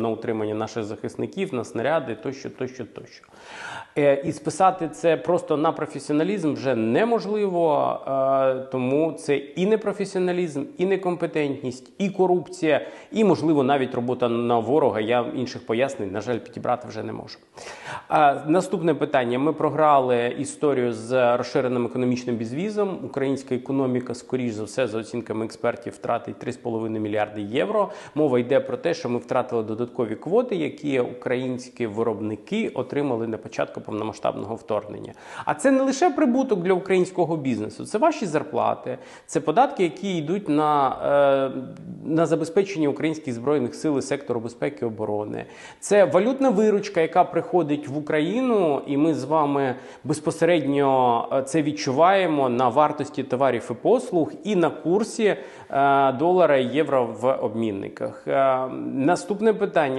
на утримання наших захисників, на снаряди тощо, тощо, тощо. Е, І списати це просто на професіоналізм вже неможливо, е, тому це і непрофесіоналізм, і некомпетентність, і корупція, і, можливо, навіть робота на ворога. Я інших пояснень, на жаль, підібрати вже не можу. Е, Наступне питання. Ми програли історію з розширеним економічним безвізом. Українська економіка, скоріш за все, за оцінками експертів, втратить 3,5 мільярди євро. Мова йде про те, що ми втратили додаткові квоти, які українські виробники отримали на початку повномасштабного вторгнення. А це не лише прибуток для українського бізнесу, це ваші зарплати, це податки, які йдуть на, е, на забезпечення українських збройних сил і сектору безпеки і оборони. Це валютна виручка, яка приходить в Україну, і ми з вами безпосередньо е, це відчуваємо на вартості товарів і послуг і на курсі е, долара і євро в обмінниках. Е, Наступне питання.